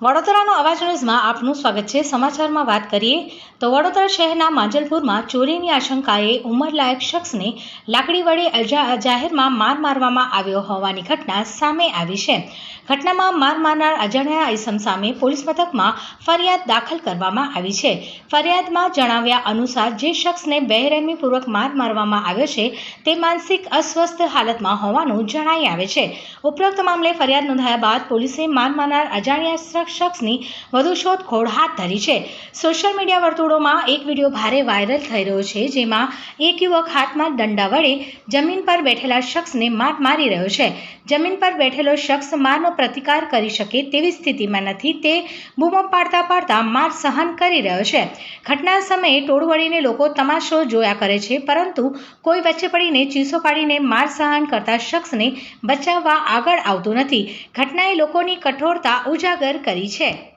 વડોદરાનો અવાજ ન્યૂઝમાં આપનું સ્વાગત છે. સમાચારમાં વાત કરીએ તો વડોદરા શહેરના માંજલપુરમાં ચોરીની આશંકાએ ઉંમરલાયક શખ્સને લાકડી વડે જાહેરમાં માર મારવામાં આવ્યો હોવાની ઘટના સામે આવી છે. ઘટનામાં માર મારનાર અજાણ્યા ઇસમ સામે પોલીસ મથકમાં ફરિયાદ દાખલ કરવામાં આવી છે. ફરિયાદમાં જણાવ્યા અનુસાર જે શખ્સને બેરહેમીપૂર્વક માર મારવામાં આવ્યો છે તે માનસિક અસ્વસ્થ હાલતમાં હોવાનું જણાઈ આવે છે. ઉપરોક્ત મામલે ફરિયાદ નોંધાયા બાદ પોલીસે માર મારનાર અજાણ્યા શખ્સ- શખ્સની વધુ શોધખોળ હાથ ધરી છે. સોશિયલ મીડિયા વર્તુળોમાં એક વીડિયો ભારે વાયરલ થઈ રહ્યો છે, જેમાં એક યુવક હાથમાં દંડા વડે જમીન પર બેઠેલા શખ્સને માર મારી રહ્યો છે. જમીન પર બેઠેલો શખ્સ મારનો પ્રતિકાર કરી શકે તેવી સ્થિતિમાં નથી, તે બૂમો પાડતા પાડતા માર સહન કરી રહ્યો છે. ઘટના સમયે ટોળ વળીને લોકો તમાશો જોયા કરે છે, પરંતુ કોઈ વચ્ચે પડીને ચીસો પાડીને માર સહન કરતા શખ્સને બચાવવા આગળ આવતું નથી. ઘટનાએ લોકોની કઠોરતા ઉજાગર કરી છે.